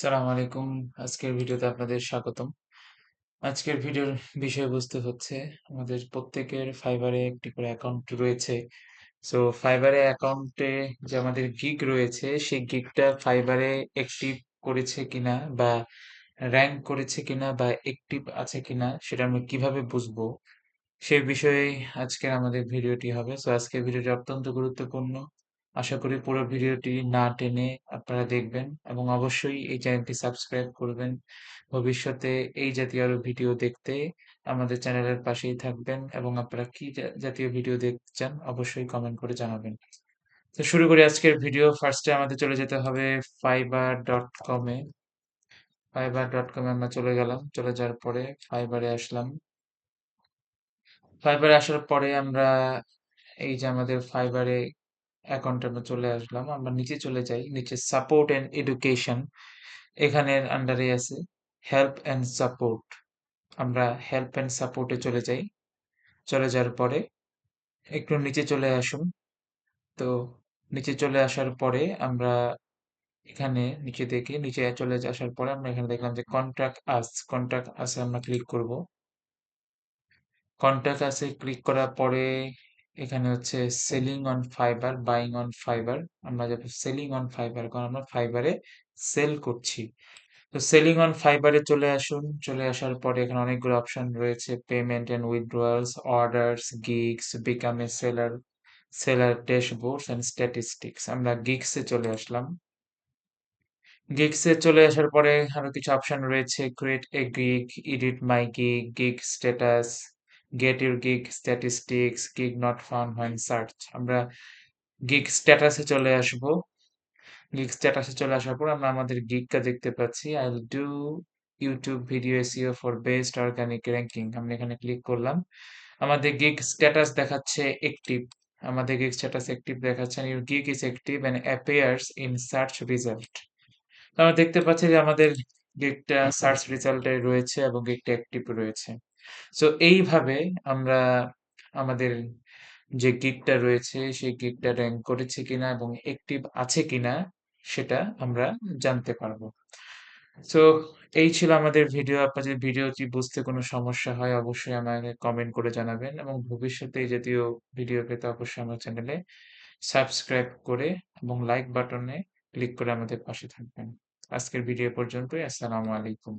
সালাম আলাইকুম। আজকের ভিডিওতে আপনাদের স্বাগতম। আজকের ভিডিওর বিষয়বস্তু হচ্ছে, আমাদের প্রত্যেকের এ একটি করে অ্যাকাউন্ট রয়েছে। সো এ অ্যাকাউন্টে যে আমাদের গিগ রয়েছে, সেই গিগটা এ অ্যাক্টিভ করেছে কিনা বা র্যাঙ্ক করেছে কিনা বা অ্যাক্টিভ আছে কিনা, সেটা আমরা কীভাবে বুঝব? সে বিষয়ে আজকের আমাদের ভিডিওটি হবে। সো আজকের ভিডিওটি অত্যন্ত গুরুত্বপূর্ণ। আশা করি পুরো ভিডিওটি না টেনে আপনারা দেখবেন এবং অবশ্যই এই চ্যানেলটি সাবস্ক্রাইব করবেন। ভবিষ্যতে এই জাতীয় আরও ভিডিও দেখতে আমাদের চ্যানেলের পাশেই থাকবেন এবং আপনারা কি জাতীয় ভিডিও দেখতে চান অবশ্যই কমেন্ট করে জানাবেন। তো শুরু করি আজকের ভিডিও। ফার্স্টে আমাদের চলে যেতে হবে fiverr.com এ। fiverr.com এ আমরা চলে গেলাম। চলে যাওয়ার পরে এ আসলাম। ফাইবারে আসার পরে আমরা এই যে আমাদের এ অ্যাকাউন্টে আমরা চলে আসলাম। আমরা নিচে চলে যাই। নিচে সাপোর্ট অ্যান্ড এডুকেশন এখানের আন্ডারে আছে হেল্প অ্যান্ড সাপোর্ট। আমরা হেল্প অ্যান্ড সাপোর্ট চলে যাই। চলে যাওয়ার পরে একটু নিচে চলে আসুন। তো নিচে চলে আসার পরে আমরা এখানে নিচে দেখে নিচে চলে আসার পরে আমরা এখানে দেখলাম যে কন্ট্যাক্ট আস, কন্ট্যাক্ট আস আমরা ক্লিক করব। কন্ট্যাক্ট আস ক্লিক করার পরে এখানে হচ্ছে selling on Fiverr buying on Fiverr আমরা যাব সেলিং অন ফাইবার কারণ আমরা এ সেল করছি। তো সেলিং অন এ চলে আসুন। চলে আসার পরে এখানে অনেকগুলো অপশন রয়েছে payment and withdrawals, orders, gigs, become a seller, seller dashboards and statistics আমরা গিগস চলে আসলাম। গিগসে চলে আসার পরে আরও কিছু অপশন রয়েছে create a gig, edit my gig, gig status, get your gig statistics, gig not found when search আমরা gig status চলে আসব। গিগ স্ট্যাটাস চলে আসার পর আমরা আমাদের গিগটা দেখতে পাচ্ছি। I will do YouTube video SEO for best organic ranking আমরা এখানে ক্লিক করলাম। আমাদের গিগ স্ট্যাটাস দেখাচ্ছে অ্যাক্টিভ। আমাদের গিগ স্ট্যাটাস অ্যাক্টিভ দেখাচ্ছে your gig is active and appears in search result. আমরা দেখতে পাচ্ছি যে আমাদের গিগটা সার্চ রেজাল্ট রয়েছে এবং গিগটা অ্যাক্টিভ রয়েছে। সো এইভাবে আমরা আমাদের যে গিগটা রয়েছে, সেই গিগটা র‍্যাংক করেছে কিনা এবং অ্যাক্টিভ আছে কিনা, সেটা আমরা জানতে পারব। সো এই ছিল আমাদের ভিডিও। আপনার যদি ভিডিওটি বুঝতে কোনো সমস্যা হয়, অবশ্যই আমাকে কমেন্ট করে জানাবেন এবং ভবিষ্যতে এই জাতীয় ভিডিও পেতে অবশ্যই আমার চ্যানেলে সাবস্ক্রাইব করে এবং লাইক বাটনে ক্লিক করে আমাদের পাশে থাকবেন। আজকের ভিডিও পর্যন্তই। আসসালামু আলাইকুম।